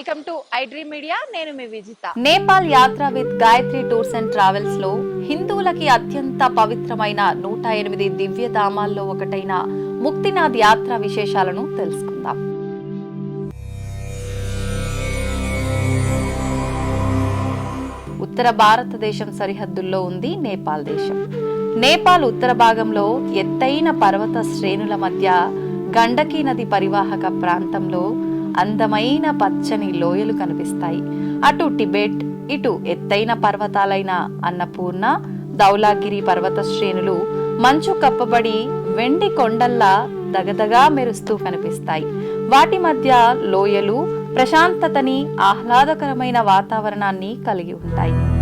Welcome to iDream media. నేను మీ విజిత. నేపాల్ యాత్ర విత్ గాయత్రి టూర్స్ అండ్ ట్రావెల్స్లో హిందువులకి అత్యంత పవిత్రమైన నూట ఎనిమిది దివ్య ధామాల్లో ఒకటైన ముక్తినాథ్ యాత్ర విశేషాలను తెలుసుకుందాం. ఉత్తర భారతదేశం సరిహద్దుల్లో ఉంది నేపాల్ దేశం. నేపాల్ ఉత్తర భాగంలో ఎత్తైన పర్వత శ్రేణుల మధ్య గండకీ నది పరివాహక ప్రాంతంలో అందమైన పచ్చని లోయలు కనిపిస్తాయి. అటు టిబెట్ ఇటు ఎత్తైన పర్వతాలైన అన్నపూర్ణ దౌలాగిరి పర్వత శ్రేణులు మంచు కప్పబడి వెండి కొండల్లా దగదగా మెరుస్తూ కనిపిస్తాయి. వాటి మధ్య లోయలు ప్రశాంతతని ఆహ్లాదకరమైన వాతావరణాన్ని కలిగి ఉంటాయి.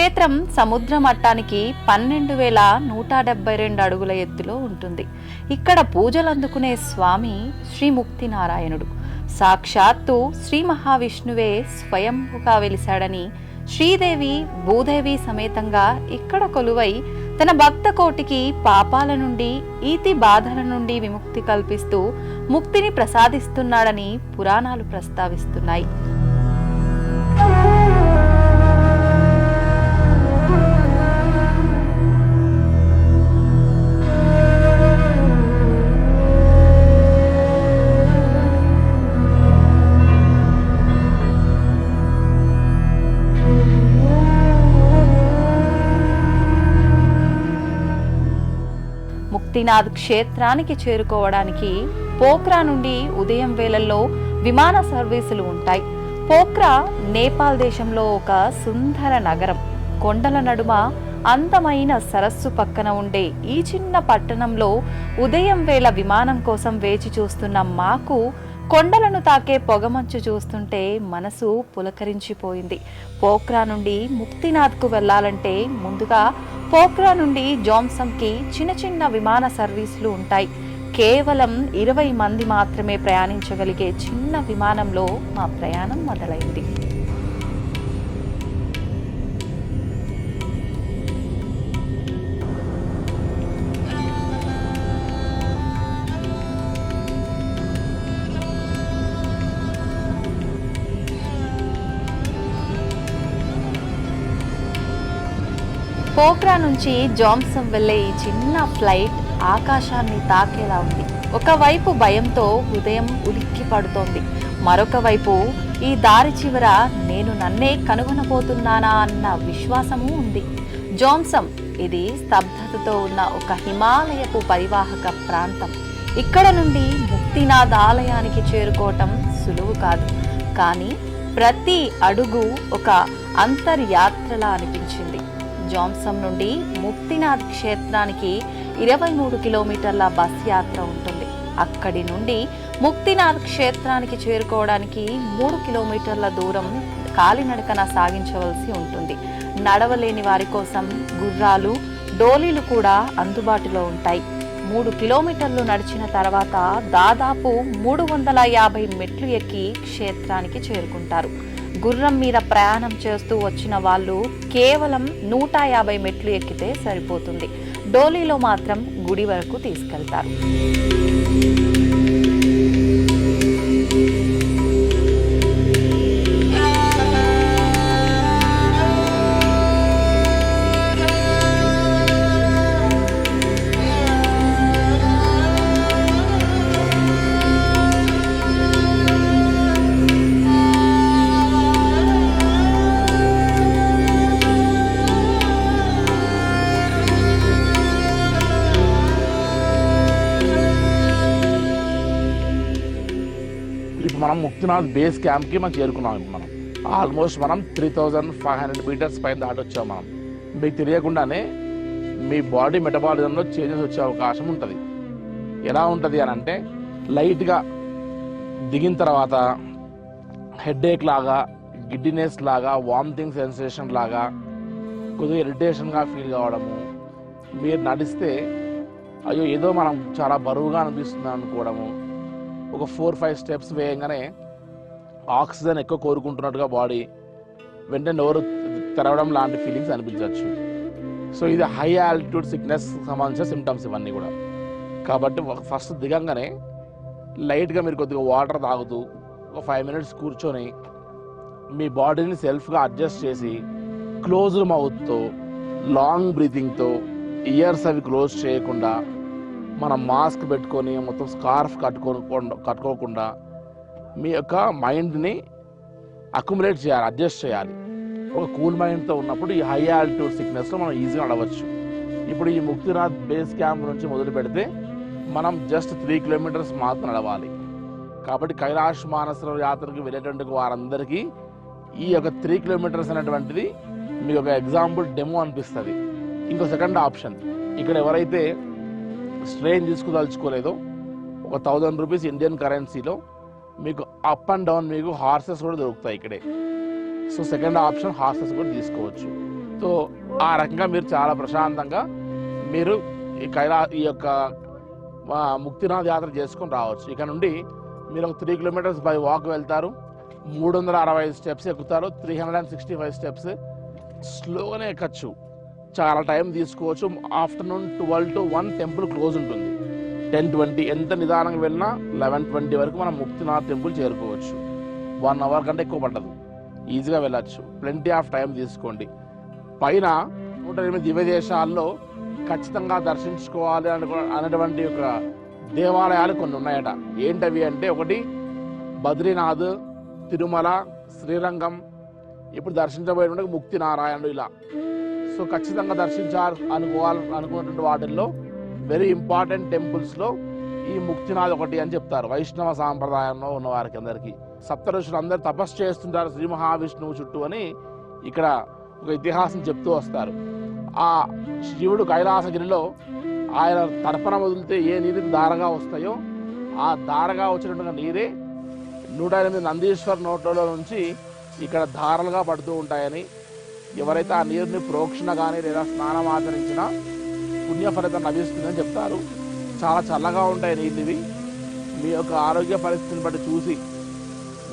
క్షేత్రం సముద్ర మట్టానికి పన్నెండు వేల నూట డెబ్బై రెండు అడుగుల ఎత్తులో ఉంటుంది. ఇక్కడ పూజలు అందుకునే స్వామి శ్రీ ముక్తినారాయణుడు. సాక్షాత్తు శ్రీ మహావిష్ణువే స్వయంభుగా వెలిశాడని శ్రీదేవి భూదేవి సమేతంగా ఇక్కడ కొలువై తన భక్త కోటికి పాపాల నుండి ఈతి బాధల నుండి విముక్తి కల్పిస్తూ ముక్తిని ప్రసాదిస్తున్నాడని పురాణాలు ప్రస్తావిస్తున్నాయి. ముక్తినాథ్ క్షేత్రానికి చేరుకోవడానికి పోక్రా నుండి ఉదయం వేళల్లో విమాన సర్వీసులు ఉంటాయి. పోక్రా నేపాల్ దేశంలో ఒక సుందర నగరం. కొండల నడుమ అందమైన సరస్సు పక్కన ఉండే ఈ చిన్న పట్టణంలో ఉదయం వేళ విమానం కోసం వేచి చూస్తున్న మాకు కొండలను తాకే పొగమంచు చూస్తుంటే మనసు పులకరించిపోయింది. పోక్రా నుండి ముక్తినాథ్కు వెళ్ళాలంటే ముందుగా పోక్రా నుండి జోమ్సంకి చిన్న చిన్న విమాన సర్వీసులు ఉంటాయి. కేవలం ఇరవై మంది మాత్రమే ప్రయాణించగలిగే చిన్న విమానంలో మా ప్రయాణం మొదలైంది. పోక్రా నుంచి జాంసం వెళ్ళే ఈ చిన్న ఫ్లైట్ ఆకాశాన్ని తాకేలా ఉంది. ఒకవైపు భయంతో హృదయం ఉలిక్కి పడుతోంది. మరొక వైపు ఈ దారి చివర నేను నన్నే కనుగొనబోతున్నానా అన్న విశ్వాసము ఉంది. జోంసం ఇది స్తబ్దతతో ఉన్న ఒక హిమాలయపు పరివాహక ప్రాంతం. ఇక్కడ నుండి ముక్తినాథ్ ఆలయానికి చేరుకోవటం సులువు కాదు. కానీ ప్రతి అడుగు ఒక అంతర్యాత్రలా అనిపించింది. జాంసం నుండి ముక్తినాథ్ క్షేత్రానికి ఇరవై మూడు కిలోమీటర్ల బస్ యాత్ర ఉంటుంది. అక్కడి నుండి ముక్తినాథ్ క్షేత్రానికి చేరుకోవడానికి మూడు కిలోమీటర్ల దూరం కాలినడకన సాగించవలసి ఉంటుంది. నడవలేని వారి కోసం గుర్రాలు డోలీలు కూడా అందుబాటులో ఉంటాయి. మూడు కిలోమీటర్లు నడిచిన తర్వాత దాదాపు మూడు వందల యాభై మెట్లు ఎక్కి క్షేత్రానికి చేరుకుంటారు. గుర్రం మీద ప్రయాణం చేస్తూ వచ్చిన వాళ్ళు కేవలం నూట యాభై మెట్లు ఎక్కితే సరిపోతుంది. డోలీలో మాత్రం గుడి వరకు తీసుకెళ్తారు. బేస్ క్యాంప్కి మనం చేరుకున్నాం మనం. ఆల్మోస్ట్ మనం three thousand five hundred meters పైన దాటొచ్చాం మనం. మీకు తెలియకుండానే మీ బాడీ మెటబాలిజంలో చేంజెస్ వచ్చే అవకాశం ఉంటుంది. ఎలా ఉంటుంది అని అంటే లైట్గా దిగిన తర్వాత హెడేక్ లాగా గిడ్డినెస్ లాగా వామిటింగ్ సెన్సేషన్ లాగా కొద్దిగా ఇరిటేషన్గా ఫీల్ కావడము మీరు నడిస్తే అయ్యో ఏదో మనం చాలా బరువుగా అనిపిస్తుంది అనుకోవడము ఒక ఫోర్ ఫైవ్ స్టెప్స్ వేయంగానే ఆక్సిజన్ ఎక్కువ కోరుకుంటున్నట్టుగా బాడీ వెంటనే నోరు తెరవడం లాంటి ఫీలింగ్స్ అనిపించవచ్చు. సో ఇది హై ఆల్టిట్యూడ్ సిక్నెస్ సంబంధించిన సిమ్టమ్స్ ఇవన్నీ కూడా. కాబట్టి ఫస్ట్ దిగంగానే లైట్గా మీరు కొద్దిగా వాటర్ తాగుతూ ఒక ఫైవ్ మినిట్స్ కూర్చొని మీ బాడీని సెల్ఫ్గా అడ్జస్ట్ చేసి క్లోజ్డ్ మౌత్తో లాంగ్ బ్రీతింగ్తో ఇయర్స్ అవి క్లోజ్ చేయకుండా మనం మాస్క్ పెట్టుకొని మొత్తం స్కార్ఫ్ కట్టుకో కట్టుకోకుండా మీ యొక్క మైండ్ని అక్యుములేట్ చేయాలి అడ్జస్ట్ చేయాలి. ఒక కూల్ మైండ్తో ఉన్నప్పుడు ఈ హై ఆల్టిట్యూడ్ సిక్నెస్లో మనం ఈజీగా నడవచ్చు. ఇప్పుడు ఈ ముక్తినాథ్ బేస్ క్యాంప్ నుంచి మొదలు పెడితే మనం జస్ట్ త్రీ కిలోమీటర్స్ మాత్రం నడవాలి. కాబట్టి కైలాష్ మానసర యాత్రకు వెళ్ళేటువంటి వారందరికీ ఈ యొక్క త్రీ కిలోమీటర్స్ అనేటువంటిది మీకు ఒక ఎగ్జాంపుల్ డెమో అనిపిస్తుంది. ఇంకో సెకండ్ ఆప్షన్. ఇక్కడ ఎవరైతే స్ట్రెయిన్ తీసుకుదలుచుకోలేదో ఒక థౌజండ్ రూపీస్ ఇండియన్ కరెన్సీలో మీకు అప్ అండ్ డౌన్ మీకు హార్సెస్ కూడా దొరుకుతాయి ఇక్కడే. సో సెకండ్ ఆప్షన్ హార్సెస్ కూడా తీసుకోవచ్చు. సో ఆ రకంగా మీరు చాలా ప్రశాంతంగా మీరు ఈ కైలా ఈ యొక్క ముక్తినాథ్ యాత్ర చేసుకొని రావచ్చు. ఇక నుండి మీరు ఒక త్రీ కిలోమీటర్స్ బై వాక్ వెళ్తారు. మూడు వందల అరవై ఐదు స్టెప్స్ ఎక్కుతారు. Three hundred and sixty five steps స్లోగానే ఎక్కచ్చు. చాలా టైం తీసుకోవచ్చు. Afternoon twelve to one temple close ఉంటుంది. టెన్ ట్వంటీ ఎంత నిదానంగా వెళ్ళినా లెవెన్ ట్వంటీ వరకు మనం ముక్తినాథ్ టెంపుల్ చేరుకోవచ్చు. వన్ అవర్ కంటే ఎక్కువ పడ్డదు ఈజీగా వెళ్ళచ్చు. ప్లెంటీ ఆఫ్ టైం తీసుకోండి. పైన నూట ఎనిమిది దివ్య దేశాల్లో ఖచ్చితంగా దర్శించుకోవాలి అనుకో అనేటువంటి ఒక దేవాలయాలు కొన్ని ఉన్నాయట. ఏంటవి అంటే ఒకటి బద్రీనాథ్ తిరుమల శ్రీరంగం. ఇప్పుడు దర్శించబోయేటువంటి ముక్తి నారాయణుడు ఇలా. సో ఖచ్చితంగా దర్శించాలి అనుకోవాలి అనుకున్నటువంటి వాటిల్లో వెరీ ఇంపార్టెంట్ టెంపుల్స్లో ఈ ముక్తినాథ్ ఒకటి అని చెప్తారు. వైష్ణవ సాంప్రదాయంలో ఉన్న వారికి అందరికీ. సప్త ఋషులు అందరు తపస్సు చేస్తుంటారు శ్రీ మహావిష్ణువు చుట్టూ అని ఇక్కడ ఒక ఇతిహాసం చెప్తూ వస్తారు. ఆ శివుడు కైలాసగిరిలో ఆయన తర్పణ వదిలితే ఏ నీరు దారగా వస్తాయో ఆ దారగా వచ్చినట్టుగా నీరే నూట ఎనిమిది నందీశ్వర్ నోట్లలో నుంచి ఇక్కడ ధారలుగా పడుతూ ఉంటాయని ఎవరైతే ఆ నీరుని ప్రోక్షణ కానీ లేదా స్నానం ఆచరించినా పుణ్య ఫలితం లభిస్తుందని చెప్తారు. చాలా చల్లగా ఉంటాయి నీటివి. మీ యొక్క ఆరోగ్య పరిస్థితిని బట్టి చూసి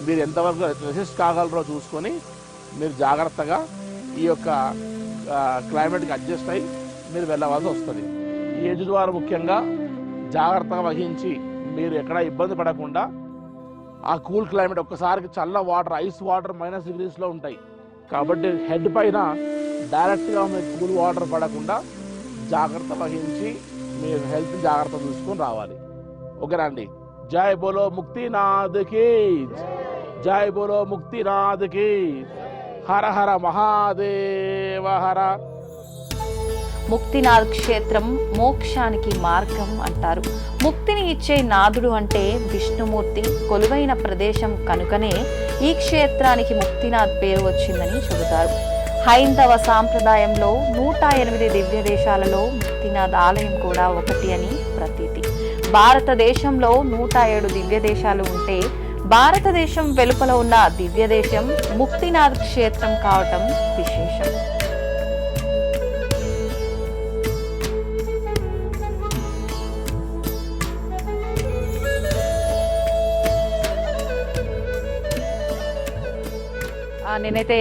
మీరు ఎంతవరకు రెసిస్ట్ కాగలరో చూసుకొని మీరు జాగ్రత్తగా ఈ యొక్క క్లైమేట్కి అడ్జస్ట్ అయ్యి మీరు వెళ్ళవలసి వస్తుంది. ఏజ్ ద్వారా ముఖ్యంగా జాగ్రత్తగా వహించి మీరు ఎక్కడ ఇబ్బంది పడకుండా ఆ కూల్ క్లైమేట్ ఒక్కసారికి చల్ల వాటర్ ఐస్ వాటర్ మైనస్ డిగ్రీస్లో ఉంటాయి. కాబట్టి హెడ్ పైన డైరెక్ట్గా మీకు కూల్ వాటర్ పడకుండా జాగ్రత్త వహించి మీరు హెల్త్ జాగ్రత్త చూసుకొని రావాలి. ఓకేనా అండి? జై బోలో ముక్తినాథ్కి జై. బోలో ముక్తినాథ్కి హర హర మహాదేవ హర. ముక్తినాథ్ క్షేత్రం మోక్షానికి మార్గం అంటారు. ముక్తిని ఇచ్చే నాథుడు అంటే విష్ణుమూర్తి. కొలువైన ప్రదేశం కనుకనే ఈ క్షేత్రానికి ముక్తినాథ్ పేరు వచ్చిందని చెబుతారు. హైందవ సాంప్రదాయంలో నూట ఎనిమిది దివ్య దేశాలలో ముక్తినాథ్ ఆలయం కూడా ఒకటి అని ప్రతీతి. భారతదేశంలో నూట ఏడు దివ్య దేశాలు ఉంటే భారతదేశం వెలుపల ఉన్న దివ్య దేశం ముక్తినాథ్ క్షేత్రం కావటం విశేషం. నేనైతే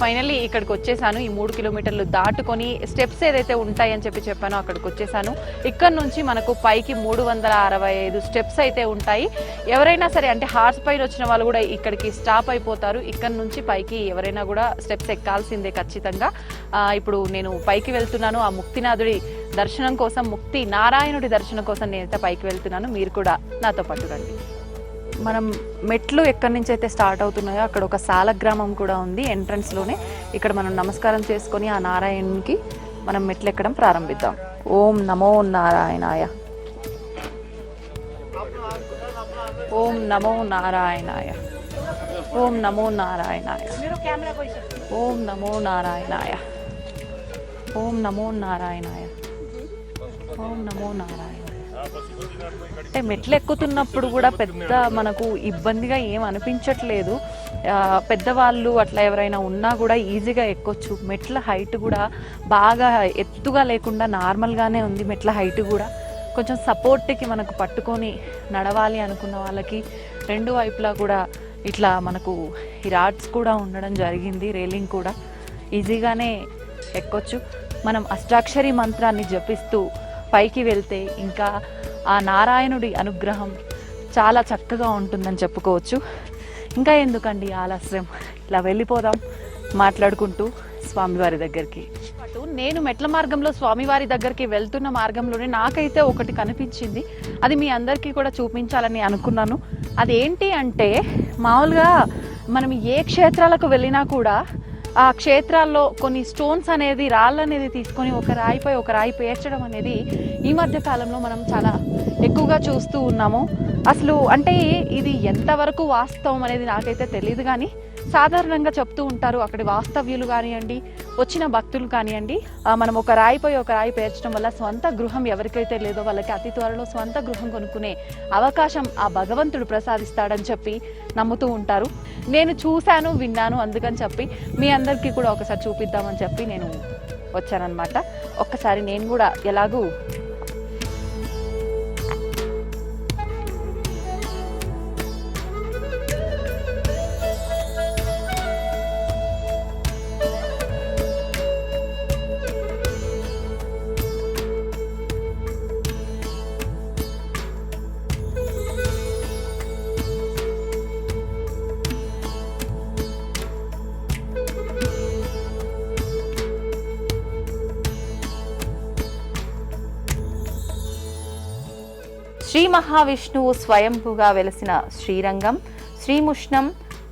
ఫైనల్లీ ఇక్కడికి వచ్చేసాను. ఈ మూడు కిలోమీటర్లు దాటుకొని స్టెప్స్ ఏదైతే ఉంటాయని చెప్పి చెప్పానో అక్కడికి వచ్చేసాను. ఇక్కడ నుంచి మనకు పైకి మూడు వందల అరవై ఐదు స్టెప్స్ అయితే ఉంటాయి. ఎవరైనా సరే అంటే హార్స్ పైన వచ్చిన వాళ్ళు కూడా ఇక్కడికి స్టాప్ అయిపోతారు. ఇక్కడ నుంచి పైకి ఎవరైనా కూడా స్టెప్స్ ఎక్కాల్సిందే ఖచ్చితంగా. ఇప్పుడు నేను పైకి వెళ్తున్నాను. ఆ ముక్తినాథుడి దర్శనం కోసం ముక్తి నారాయణుడి దర్శనం కోసం నేనైతే పైకి వెళ్తున్నాను. మీరు కూడా నాతో పట్టుకండి మనం మెట్లు ఎక్కడి నుంచి అయితే స్టార్ట్ అవుతున్నాయో అక్కడ ఒక సాలగ్రామం కూడా ఉంది ఎంట్రన్స్లోనే ఇక్కడ మనం నమస్కారం చేసుకొని ఆ నారాయణకి మనం మెట్లు ఎక్కడం ప్రారంభిద్దాం. ఓం నమో నారాయణాయ. ఓం నమో నారాయణాయ. ఓం నమో నారాయణాయ. ఓం నమో నారాయణాయ. ఓం నమో నారాయణాయ. ఓం నమో నారాయణ అంటే మెట్లు ఎక్కుతున్నప్పుడు కూడా పెద్ద మనకు ఇబ్బందిగా ఏం అనిపించట్లేదు. పెద్దవాళ్ళు అట్లా ఎవరైనా ఉన్నా కూడా ఈజీగా ఎక్కొచ్చు. మెట్ల హైట్ కూడా బాగా ఎత్తుగా లేకుండా నార్మల్గానే ఉంది మెట్ల హైట్ కూడా. కొంచెం సపోర్ట్కి మనకు పట్టుకొని నడవాలి అనుకున్న వాళ్ళకి రెండు వైపులా కూడా ఇట్లా మనకు ఈ రాడ్స్ కూడా ఉండడం జరిగింది రేలింగ్ కూడా. ఈజీగానే ఎక్కొచ్చు. మనం అష్టాక్షరి మంత్రాన్ని జపిస్తూ పైకి వెళ్తే ఇంకా ఆ నారాయణుడి అనుగ్రహం చాలా చక్కగా ఉంటుందని చెప్పుకోవచ్చు. ఇంకా ఎందుకండి ఆలస్యం? ఇలా వెళ్ళిపోదాం మాట్లాడుకుంటూ స్వామివారి దగ్గరికి. అటు నేను మెట్ల మార్గంలో స్వామివారి దగ్గరికి వెళ్తున్న మార్గంలోనే నాకైతే ఒకటి కనిపించింది. అది మీ అందరికీ కూడా చూపించాలని అనుకున్నాను. అదేంటి అంటే మామూలుగా మనం ఏ క్షేత్రాలకు వెళ్ళినా కూడా ఆ క్షేత్రాల్లో కొన్ని స్టోన్స్ అనేది రాళ్ళు అనేది తీసుకొని ఒక రాయిపై ఒక రాయి పేర్చడం అనేది ఈ మధ్య కాలంలో మనం చాలా ఎక్కువగా చూస్తూ ఉన్నాము. అసలు అంటే ఇది ఎంతవరకు వాస్తవం అనేది నాకైతే తెలియదు కానీ సాధారణంగా చెప్తూ ఉంటారు అక్కడి వాస్తవ్యులు కానివ్వండి వచ్చిన భక్తులు కానివ్వండి మనం ఒక రాయిపై ఒక రాయి పేర్చడం వల్ల స్వంత గృహం ఎవరికైతే లేదో వాళ్ళకి అతి త్వరలో స్వంత గృహం కొనుక్కునే అవకాశం ఆ భగవంతుడు ప్రసాదిస్తాడని చెప్పి నమ్ముతూ ఉంటారు. నేను చూశాను విన్నాను అందుకని చెప్పి మీ అందరికీ కూడా ఒకసారి చూపిద్దామని చెప్పి నేను వచ్చానన్నమాట. ఒక్కసారి నేను కూడా ఎలాగూ శ్రీ మహావిష్ణువు స్వయంభుగా వెలసిన శ్రీరంగం శ్రీముష్ణం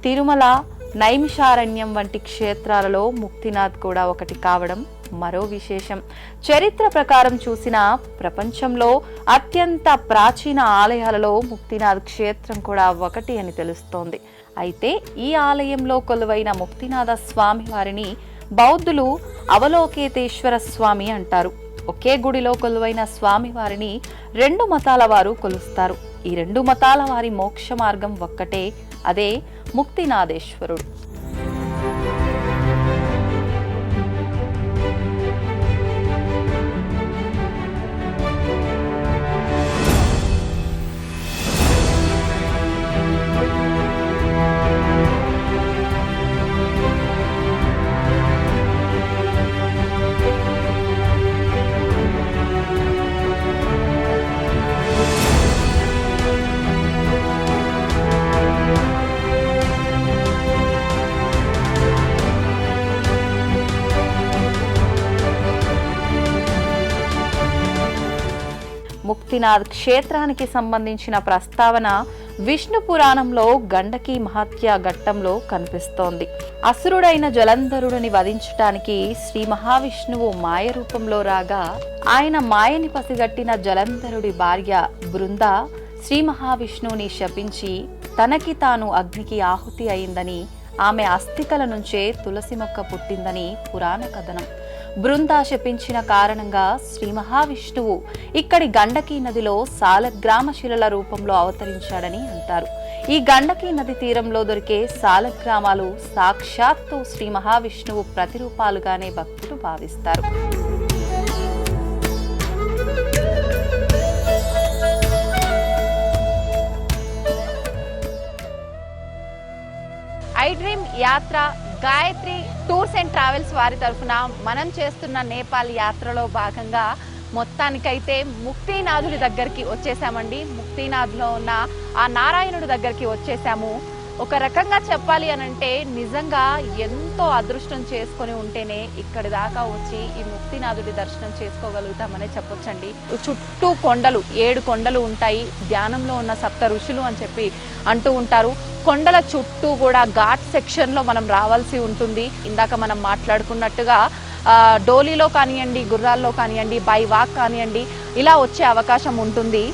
తిరుమల నైమిషారణ్యం వంటి క్షేత్రాలలో ముక్తినాథ్ కూడా ఒకటి కావడం మరో విశేషం. చరిత్ర ప్రకారం చూసిన ప్రపంచంలో అత్యంత ప్రాచీన ఆలయాలలో ముక్తినాథ్ క్షేత్రం కూడా ఒకటి అని తెలుస్తోంది. అయితే ఈ ఆలయంలో కొలువైన ముక్తినాథ స్వామి వారిని బౌద్ధులు అవలోకేతేశ్వర స్వామి అంటారు. ఒకే గుడిలో కొలువైన స్వామివారిని రెండు మతాల వారు కొలుస్తారు. ఈ రెండు మతాల వారి మోక్ష మార్గం ఒక్కటే అదే ముక్తినాథేశ్వరుడు. ముక్తినాథ్ క్షేత్రానికి సంబంధించిన ప్రస్తావన విష్ణు పురాణంలో గండకి మహత్య ఘట్టంలో కనిపిస్తోంది. అసురుడైన జలంధరుడిని వధించటానికి శ్రీ మహావిష్ణువు మాయ రూపంలో రాగా ఆయన మాయని పసిగట్టిన జలంధరుడి భార్య బృంద శ్రీ మహావిష్ణువుని శపించి తనకి తాను అగ్నికి ఆహుతి అయిందని ఆమె అస్థికల నుంచే తులసి మొక్క పుట్టిందని పురాణ కథనం. బృందా శపించిన కారణంగా శ్రీ మహావిష్ణువు ఇక్కడి గండకీ నదిలో సాలగ్రామ శిలల రూపంలో అవతరించాడని అంటారు. ఈ గండకీ నది తీరంలో దొరికే సాలగ్రామాలు సాక్షాత్తు శ్రీ మహావిష్ణువు ప్రతిరూపాలుగానే భక్తులు భావిస్తారు. ఐ డ్రీమ్ యాత్ర గాయత్రి టూర్స్ అండ్ ట్రావెల్స్ వారి తరఫున మనం చేస్తున్న నేపాల్ యాత్రలో భాగంగా మొత్తానికైతే ముక్తినాథుడి దగ్గరికి వచ్చేసామండి. ముక్తినాథ్లో ఉన్న ఆ నారాయణుడి దగ్గరికి వచ్చేసాము. ఒక రకంగా చెప్పాలి అని అంటే నిజంగా ఎంతో అదృష్టం చేసుకొని ఉంటేనే ఇక్కడి దాకా వచ్చి ఈ ముక్తినాథుడి దర్శనం చేసుకోగలుగుతామనే చెప్పొచ్చండి. చుట్టూ కొండలు ఏడు కొండలు ఉంటాయి. ధ్యానంలో ఉన్న సప్త ఋషులు అని చెప్పి అంటూ ఉంటారు. కొండల చుట్టూ కూడా ఘాట్ సెక్షన్లో మనం రావాల్సి ఉంటుంది. ఇందాక మనం మాట్లాడుకున్నట్టుగా డోలీలో కానివ్వండి గుర్రాల్లో కానివ్వండి బై వాక్ కానివ్వండి ఇలా వచ్చే అవకాశం ఉంటుంది.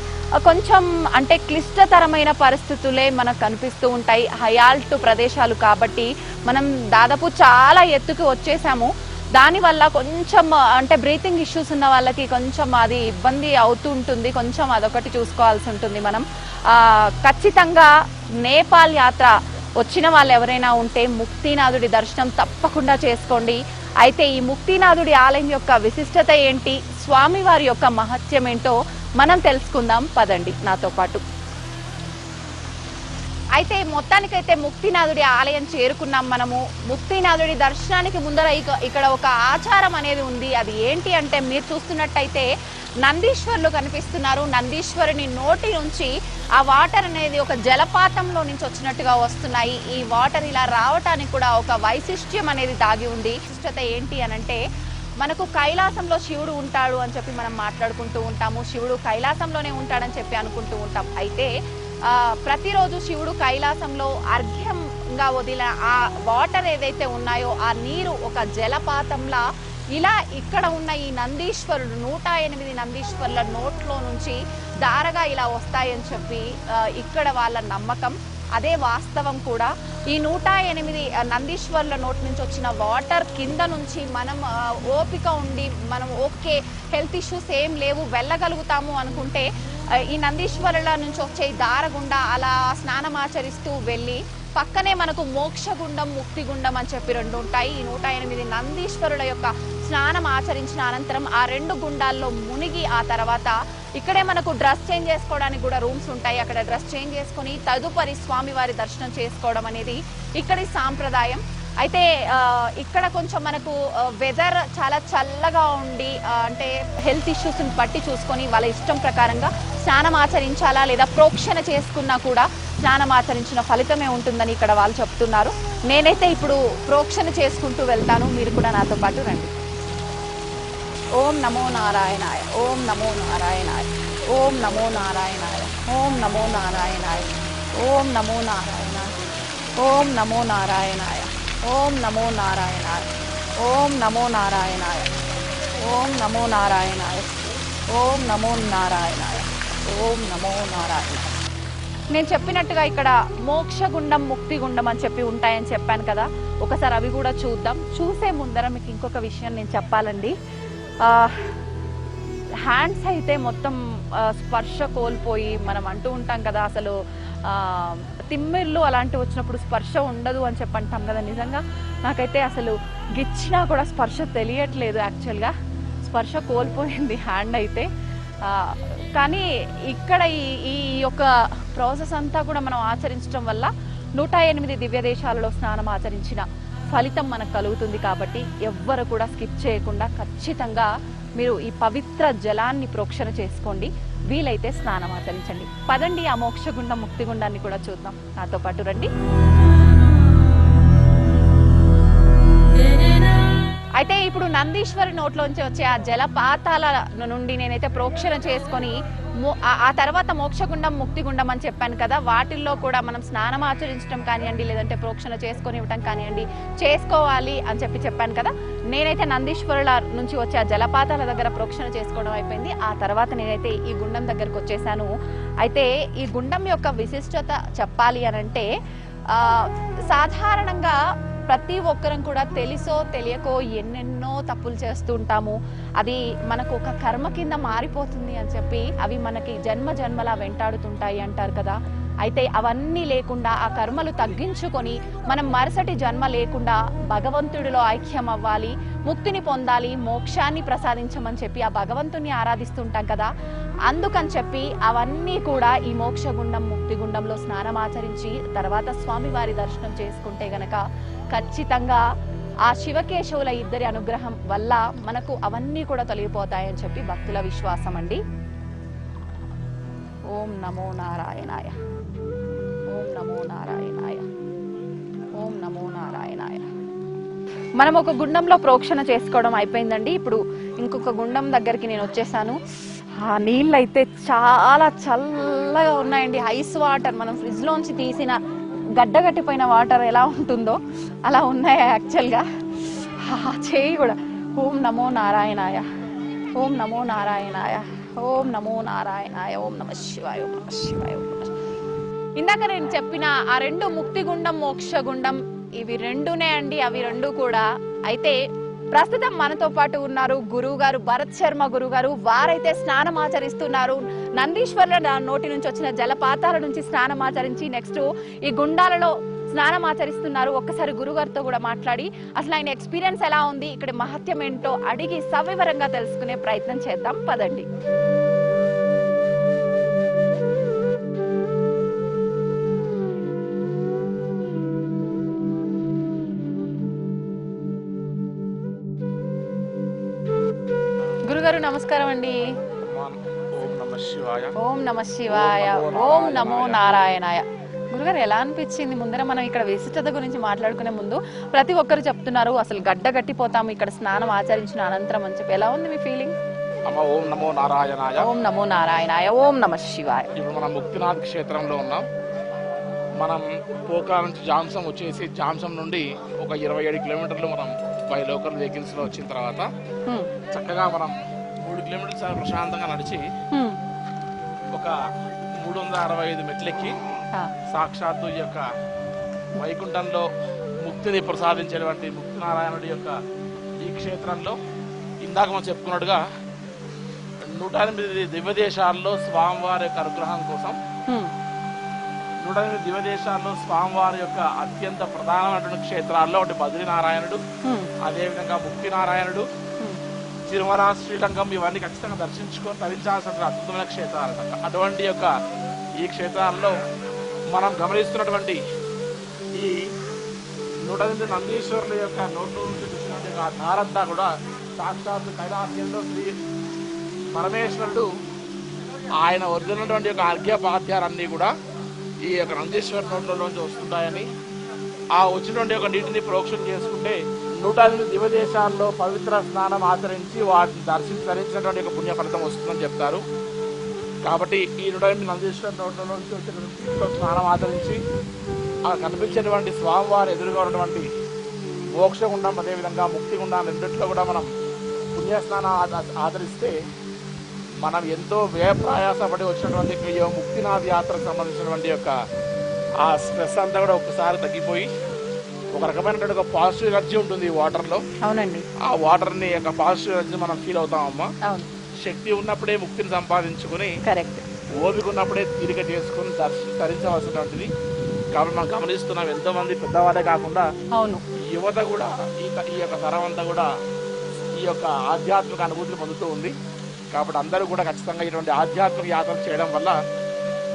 కొంచెం అంటే క్లిష్టతరమైన పరిస్థితులే మనకు కనిపిస్తూ ఉంటాయి. హయాల్ట్ ప్రదేశాలు కాబట్టి మనం దాదాపు చాలా ఎత్తుకు వచ్చేసాము. దానివల్ల కొంచెం అంటే బ్రీతింగ్ ఇష్యూస్ ఉన్న వాళ్ళకి కొంచెం అది ఇబ్బంది అవుతూ ఉంటుంది. కొంచెం అదొకటి చూసుకోవాల్సి ఉంటుంది మనం. ఖచ్చితంగా నేపాల్ యాత్ర వచ్చిన వాళ్ళు ఎవరైనా ఉంటే ముక్తినాథుడి దర్శనం తప్పకుండా చేసుకోండి. అయితే ఈ ముక్తినాథుడి ఆలయం యొక్క విశిష్టత ఏంటి? స్వామివారి యొక్క మహత్యం ఏంటో మనం తెలుసుకుందాం పదండి నాతో పాటు. అయితే మొత్తానికైతే ముక్తినాథుడి ఆలయం చేరుకున్నాం మనము. ముక్తినాథుడి దర్శనానికి ముందర ఇక్కడ ఒక ఆచారం అనేది ఉంది. అది ఏంటి అంటే మీరు చూస్తున్నట్టయితే నందీశ్వరులు కనిపిస్తున్నారు. నందీశ్వరుని నోటి నుంచి ఆ వాటర్ అనేది ఒక జలపాతంలో నుంచి వచ్చినట్టుగా వస్తున్నాయి. ఈ వాటర్ ఇలా రావటానికి కూడా ఒక వైశిష్ట్యం అనేది దాగి ఉంది. విశిష్టత ఏంటి అనంటే మనకు కైలాసంలో శివుడు ఉంటాడు అని చెప్పి మనం మాట్లాడుకుంటూ ఉంటాము. శివుడు కైలాసంలోనే ఉంటాడని చెప్పి అనుకుంటూ ఉంటాం. అయితే ప్రతిరోజు శివుడు కైలాసంలో అర్ఘ్యంగా వదిలిన ఆ వాటర్ ఏదైతే ఉన్నాయో ఆ నీరు ఒక జలపాతంలా ఇలా ఇక్కడ ఉన్న ఈ నందీశ్వరుడు నూట ఎనిమిది నందీశ్వరుల నోట్లో నుంచి దారగా ఇలా వస్తాయని చెప్పి ఇక్కడ వాళ్ళ నమ్మకం. అదే వాస్తవం కూడా. ఈ నూట ఎనిమిది నందీశ్వర్ల నోటి నుంచి వచ్చిన వాటర్ కింద నుంచి మనం ఓపిక ఉండి మనం ఓకే హెల్త్ ఇష్యూస్ ఏం లేవు వెళ్ళగలుగుతాము అనుకుంటే ఈ నందీశ్వరుల నుంచి వచ్చే ఈ దారగుండా అలా స్నానం ఆచరిస్తూ వెళ్ళి పక్కనే మనకు మోక్షగుండం ముక్తిగుండం అని చెప్పి రెండు ఉంటాయి. ఈ నూట ఎనిమిది నందీశ్వరుల యొక్క స్నానం ఆచరించిన అనంతరం ఆ రెండు గుండాల్లో మునిగి ఆ తర్వాత ఇక్కడే మనకు డ్రెస్ చేంజ్ చేసుకోవడానికి కూడా రూమ్స్ ఉంటాయి. అక్కడ డ్రెస్ చేంజ్ చేసుకొని తదుపరి స్వామివారి దర్శనం చేసుకోవడం అనేది ఇక్కడి సాంప్రదాయం. అయితే ఇక్కడ కొంచెం మనకు వెదర్ చాలా చల్లగా ఉండి అంటే హెల్త్ ఇష్యూస్ని బట్టి చూసుకొని వాళ్ళ ఇష్టం ప్రకారంగా స్నానం ఆచరించాలా లేదా ప్రోక్షణ చేసుకున్నా కూడా స్నానం ఆచరించిన ఫలితమే ఉంటుందని ఇక్కడ వాళ్ళు చెప్తున్నారు. నేనైతే ఇప్పుడు ప్రోక్షణ చేసుకుంటూ వెళ్తాను. మీరు కూడా నాతో పాటు రండి. ఓం నమో నారాయణాయ ఓం నమో నారాయణాయ ఓం నమో నారాయణాయ ఓం నమో నారాయణాయ ఓం నమో నారాయణాయ ఓం నమో నారాయణాయ ఓం నమో నారాయణాయ ఓం నమో నారాయణాయ ఓం నమో నారాయణాయ ఓం నమో నారాయణాయ ఓం నమో నారాయణాయ నేను చెప్పినట్టుగా ఇక్కడ మోక్షగుండం ముక్తిగుండం అని చెప్పి ఉంటాయని చెప్పాను కదా ఒకసారి అవి కూడా చూద్దాం చూసే ముందర మీకు ఇంకొక విషయం నేను చెప్పాలండి హ్యాండ్స్ అయితే మొత్తం స్పర్శ కోల్పోయి మనం అంటూ ఉంటాం కదా అసలు తిమ్మిర్లు అలాంటివి వచ్చినప్పుడు స్పర్శ ఉండదు అని చెప్పి అంటాం కదా నిజంగా. నాకైతే అసలు గిచ్చినా కూడా స్పర్శ తెలియట్లేదు యాక్చువల్గా స్పర్శ కోల్పోయింది హ్యాండ్ అయితే. కానీ ఇక్కడ ఈ ఈ యొక్క ప్రాసెస్ అంతా కూడా మనం ఆచరించడం వల్ల నూట ఎనిమిది దివ్య దేశాలలో స్నానం ఆచరించిన ఫలితం మనకు కలుగుతుంది కాబట్టి ఎవ్వరు కూడా స్కిప్ చేయకుండా ఖచ్చితంగా మీరు ఈ పవిత్ర జలాన్ని ప్రోక్షణ చేసుకోండి. వీలైతే స్నానం ఆచరించండి. పదండి ఆ మోక్షగుండం ముక్తిగుండాన్ని కూడా చూద్దాం. నాతో పాటు రండి. అయితే ఇప్పుడు నందీశ్వరి నోట్లోంచి వచ్చే ఆ జలపాతాల నుండి నేనైతే ప్రోక్షణ చేసుకొని ఆ- తర్వాత మోక్షగుండం ముక్తిగుండం అని చెప్పాను కదా వాటిల్లో కూడా మనం స్నానం ఆచరించడం కానివ్వండి లేదంటే ప్రోక్షణ చేసుకొని ఇవ్వటం కానివ్వండి చేసుకోవాలి అని చెప్పి చెప్పాను కదా. నేనైతే నందీశ్వరుల నుంచి వచ్చే ఆ జలపాతాల దగ్గర ప్రోక్షణ చేసుకోవడం అయిపోయింది. ఆ తర్వాత నేనైతే ఈ గుండం దగ్గరకు వచ్చేసాను. అయితే ఈ గుండం యొక్క విశిష్టత చెప్పాలి అనంటే సాధారణంగా ప్రతి ఒక్కరం కూడా తెలిసో తెలియకో ఎన్నెన్నో తప్పులు చేస్తూ ఉంటాము అది మనకు ఒక కర్మ కింద మారిపోతుంది అని చెప్పి అవి మనకి జన్మ జన్మలా వెంటాడుతుంటాయి అంటారు కదా. అయితే అవన్నీ లేకుండా ఆ కర్మలు తగ్గించుకొని మనం మరుసటి జన్మ లేకుండా భగవంతుడిలో ఐక్యం అవ్వాలి ముక్తిని పొందాలి మోక్షాన్ని ప్రసాదించమని చెప్పి ఆ భగవంతుని ఆరాధిస్తుంటాం కదా. అందుకని చెప్పి అవన్నీ కూడా ఈ మోక్షగుండం ముక్తిగుండంలో స్నానం ఆచరించి తర్వాత స్వామివారి దర్శనం చేసుకుంటే గనక ఖచ్చితంగా ఆ శివకేశవుల ఇద్దరి అనుగ్రహం వల్ల మనకు అవన్నీ కూడా తొలగిపోతాయని చెప్పి భక్తుల విశ్వాసం అండి. ఓం నమో నారాయణాయ. ఓం నమో నారాయణాయ. ఓం నమో నారాయణాయ. మనం ఒక గుండంలో ప్రోక్షణ చేసుకోవడం అయిపోయిందండి. ఇప్పుడు ఇంకొక గుండం దగ్గరికి నేను వచ్చేసాను. ఆ నీళ్ళు అయితే చాలా చల్లగా ఉన్నాయండి. ఐస్ వాటర్ మనం ఫ్రిడ్జ్లోంచి తీసిన గడ్డగట్టిపోయిన వాటర్ ఎలా ఉంటుందో అలా ఉన్నాయి యాక్చువల్గా చేయి కూడా. ఓం నమో నారాయణాయ. ఓం నమో నారాయణాయ. ఓం నమో నారాయణాయ. ఓం నమ శివాయ ఓం నమ శివాయ ఓం నమ ఇందాక నేను చెప్పిన ఆ రెండు ముక్తి గుండం మోక్ష గుండం ఇవి రెండునే అండి. అవి రెండు కూడా. అయితే ప్రస్తుతం మనతో పాటు ఉన్నారు గురువు గారు భరత్ శర్మ గురువు గారు వారైతే స్నానం ఆచరిస్తున్నారు. నందీశ్వర్ల నా- నోటి నుంచి వచ్చిన జలపాతాల నుంచి స్నానం ఆచరించి నెక్స్ట్ ఈ గుండాలలో స్నానం ఆచరిస్తున్నారు. ఒక్కసారి గురుగారితో కూడా మాట్లాడి అసలు ఆయన ఎక్స్పీరియన్స్ ఎలా ఉంది? ఇక్కడ మహత్యం ఏంటో అడిగి సవివరంగా తెలుసుకునే ప్రయత్నం చేద్దాం. పదండి. గురుగారు నమస్కారం అండి. ఓం నమ శివాయ. ఓం నమ శివాయ ఓం నమో నారాయణాయ. గురుగారు ఎలా అనిపించింది? ముందర మనం ఇక్కడ విశిష్టత గురించి మాట్లాడుకునే ముందు ప్రతి ఒక్కరు చెప్తున్నారు అసలు గడ్డ గట్టిపోతాము ఇక్కడ స్నానం ఆచరించిన అనంతరం అని చెప్పి. ఎలా ఉంది మీ ఫీలింగ్ అమ్మ ఓం నమో నారాయణాయ. ఓం నమో నారాయణాయ ఓం నమ శివాయ. ఇప్పుడు మనం ముక్తినాథ్ క్షేత్రంలో ఉన్నాం. మనం పోకా నుంచి జాంసం వచ్చేసి జాంసం నుండి ఒక ఇరవై ఏడు కిలోమీటర్లు మనం బై లోకల్ వెహికల్స్లో వచ్చిన తర్వాత చక్కగా మనం కిలోమీటర్లు చాలా ప్రశాంతంగా నడిచి ఒక మూడు వందల అరవై ఐదు మెట్లెక్కి సాక్షాత్తు ఈ యొక్క వైకుంఠంలో ముక్తిని ప్రసాదించేటువంటి ముక్తినారాయణుడి యొక్క ఈ క్షేత్రంలో ఇందాక మనం చెప్పుకున్నట్టుగా నూట ఎనిమిది దివ్య దేశాల్లో స్వామివారి యొక్క అనుగ్రహం కోసం నూట ఎనిమిది దివ్య దేశాల్లో స్వామివారి యొక్క అత్యంత ప్రధానమైనటువంటి క్షేత్రాల్లో ఒకటి బద్రీనారాయణుడు అదేవిధంగా ముక్తినారాయణుడు. తిరుమల శ్రీరంగం ఇవన్నీ ఖచ్చితంగా దర్శించుకొని తరించాల్సిన అద్భుతమైన క్షేత్రాలు. అటువంటి యొక్క ఈ క్షేత్రాల్లో మనం గమనిస్తున్నటువంటి ఈ నూట ఎనిమిది నందీశ్వరుల యొక్క నోటు నుంచి చూసినటువంటి ఆ ధారంతా కూడా సాక్షాత్ కైలాసంలో శ్రీ పరమేశ్వరుడు ఆయన వదిలినటువంటి యొక్క అర్ఘ్యపాద్యాలన్నీ కూడా ఈ యొక్క నందీశ్వర నోట్లలోంచి వస్తుంటాయని ఆ వచ్చినటువంటి యొక్క నీటిని ప్రోక్షణ చేసుకుంటే నూట ఎనిమిది దివదేశాల్లో పవిత్ర స్నానం ఆచరించి వాటిని దర్శించి ధరించినటువంటి యొక్క పుణ్య ఫలితం వస్తుందని చెప్తారు. కాబట్టి ఈ నూట ఎనిమిది నందీశ్వర నోట్లలోంచి వచ్చిన స్నానం ఆచరించి ఆ కనిపించేటువంటి స్వామివారు ఎదురుగా ఉన్నటువంటి మోక్షగుండం అదేవిధంగా ముక్తిగుండం రెండిట్లో కూడా మనం పుణ్యస్నానం ఆచ- ఆచరిస్తే మనం ఎంతో వ్యయ ప్రయాసపడి వచ్చినటువంటి ముక్తినాథ్ యాత్రకు సంబంధించినటువంటి యొక్క ఆ స్ట్రెస్ అంతా కూడా ఒకసారి తగ్గిపోయి ఒక రకమైనటువంటి ఒక పాజిటివ్ ఎనర్జీ ఉంటుంది ఈ వాటర్లో. అవునండి. ఆ వాటర్ని యొక్క పాజిటివ్ ఎనర్జీ మనం ఫీల్ అవుతామమ్మా అవును. శక్తి ఉన్నప్పుడే ముక్తిని సంపాదించుకుని కరెక్ట్. ఓపిక ఉన్నప్పుడే తీరిక చేసుకుని దర్శ ధరించవలసినటువంటిది. కాబట్టి మనం గమనిస్తున్నాం ఎంతో మంది పెద్దవాళ్ళే కాకుండా అవును. యువత కూడా ఈ ఈ యొక్క తరం అంతా కూడా ఈ యొక్క ఆధ్యాత్మిక అనుభూతిని పొందుతూ ఉంది. కాబట్టి అందరూ కూడా ఖచ్చితంగా ఇటువంటి ఆధ్యాత్మిక యాత్రలు చేయడం వల్ల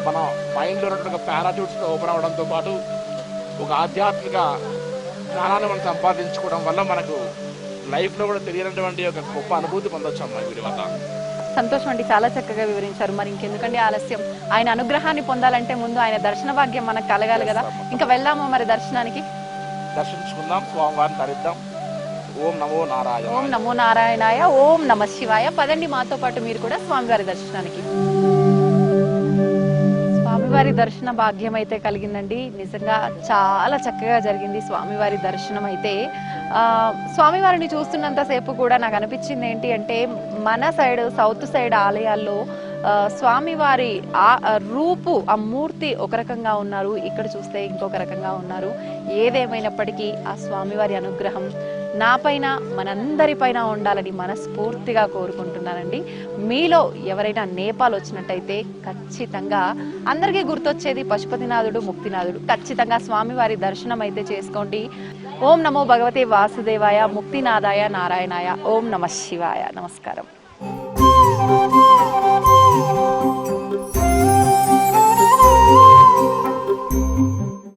మన మైండ్లో ఉన్నటువంటి పారాట్యూట్స్ ఓపెన్ అవడంతో పాటు ఒక ఆధ్యాత్మిక జ్ఞానాన్ని మనం సంపాదించుకోవడం వల్ల మనకు లైఫ్లో కూడా తెలియనటువంటి ఒక గొప్ప అనుభూతి పొందొచ్చు అమ్మా వీరి వల్ల సంతోషం అండి. చాలా చక్కగా వివరించారు. మరి ఇంకెందుకండి ఆలస్యం? ఆయన అనుగ్రహాన్ని పొందాలంటే ముందు ఆయన దర్శన భాగ్యం మనకు కలగాలి కదా. ఇంకా వెళ్దామా మరి దర్శనానికి? దర్శించుకుందాం. స్వామివారిని ధరిద్దాం ఓం నమో నారాయణ ఓం నమో నారాయణాయ. ఓం నమ శివాయ. పదండి మాతో పాటు మీరు కూడా స్వామివారి దర్శనానికి. స్వామివారి దర్శన భాగ్యం అయితే కలిగిందండి. నిజంగా చాలా చక్కగా జరిగింది స్వామివారి దర్శనం అయితే స్వామివారిని చూస్తున్నంతసేపు కూడా నాకు అనిపించింది ఏంటి అంటే మన సైడ్ సౌత్ సైడ్ ఆలయాల్లో స్వామివారి ఆ ఆ రూపు ఆ మూర్తి ఒక రకంగా ఉన్నారు. ఇక్కడ చూస్తే ఇంకొక రకంగా ఉన్నారు. ఏదేమైనప్పటికీ ఆ స్వామివారి అనుగ్రహం నా పైన మనందరిపైన ఉండాలని మనస్ఫూర్తిగా కోరుకుంటున్నానండి. మీలో ఎవరైనా నేపాల్ వచ్చినట్టయితే ఖచ్చితంగా అందరికీ గుర్తొచ్చేది పశుపతినాథుడు ముక్తినాథుడు. ఖచ్చితంగా స్వామివారి దర్శనం అయితే చేసుకోండి. ఓం నమో భగవతే వాసుదేవాయ ముక్తినాథాయ నారాయణాయ. ఓం నమ శివాయ. నమస్కారం.